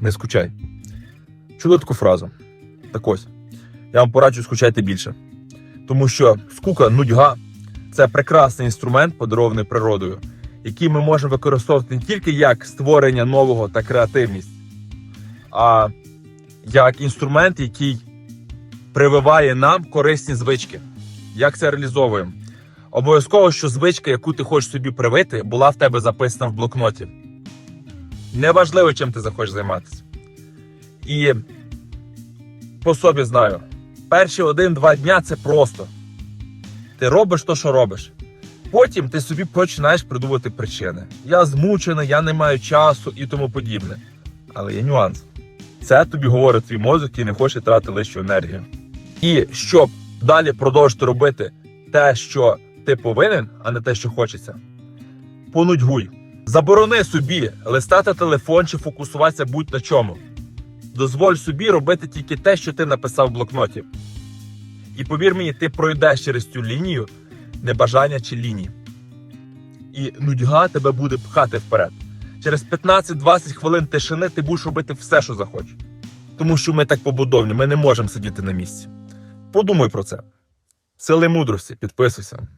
не скучай. Чули таку фразу? Так ось, я вам пораджу скучайте більше. Тому що скука, нудьга це прекрасний інструмент, подарований природою, який ми можемо використовувати не тільки як створення нового та креативність, а як інструмент, який прививає нам корисні звички. Як це реалізовуємо? Обов'язково, що звичка, яку ти хочеш собі привити, була в тебе записана в блокноті. Неважливо, чим ти захочеш займатися. І по собі знаю, перші один-два дня це просто. Ти робиш то, що робиш. Потім ти собі починаєш придумувати причини. Я змучений, я не маю часу і тому подібне. Але є нюанс. Це тобі говорить твій мозок, який не хоче тратити лишу енергію. І щоб далі продовжити робити те, що ти повинен, а не те, що хочеться, понудьгуй. Заборони собі листати телефон чи фокусуватися будь на чому. Дозволь собі робити тільки те, що ти написав в блокноті. І повір мені, ти пройдеш через цю лінію небажання чи лінії. І нудьга тебе буде пхати вперед. Через 15-20 хвилин тишини ти будеш робити все, що захочеш. Тому що ми так побудовні, ми не можемо сидіти на місці. Подумай про це. Сили мудрості, підписуйся.